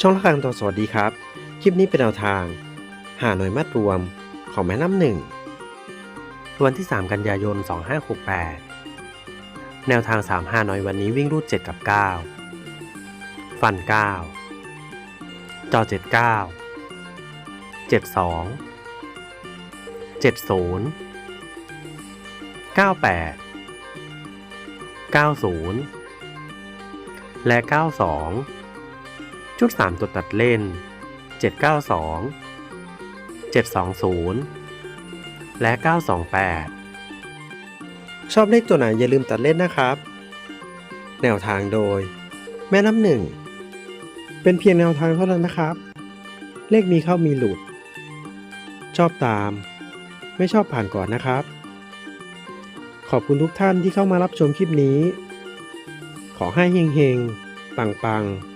ช่องละครังตัวสวัสดีครับ คลิปนี้เป็นแนวทาง หาหน่วยมัดรวมของแม่น้ำหนึ่งวันที่ 3 กันยายน 2568 แนวทาง 3 5น้อยวันนี้วิ่งรูด 7 กับ 9 ฟัน 9 จอ 79 72 70 98 90 และ 92 ชุด 3 ตัวตัดเล่น 792 720 และ 928 ชอบเลขตัวไหนอย่าลืมตัดเล่นนะครับ แนวทางโดย แม่น้ำหนึ่ง เป็นเพียงแนวทางเท่านั้นนะครับ เลขมีเข้ามีหลุด ชอบตาม ไม่ชอบผ่านก่อนนะครับ ขอบคุณทุกท่านที่เข้ามารับชมคลิปนี้ ขอให้เฮงๆ ปังๆ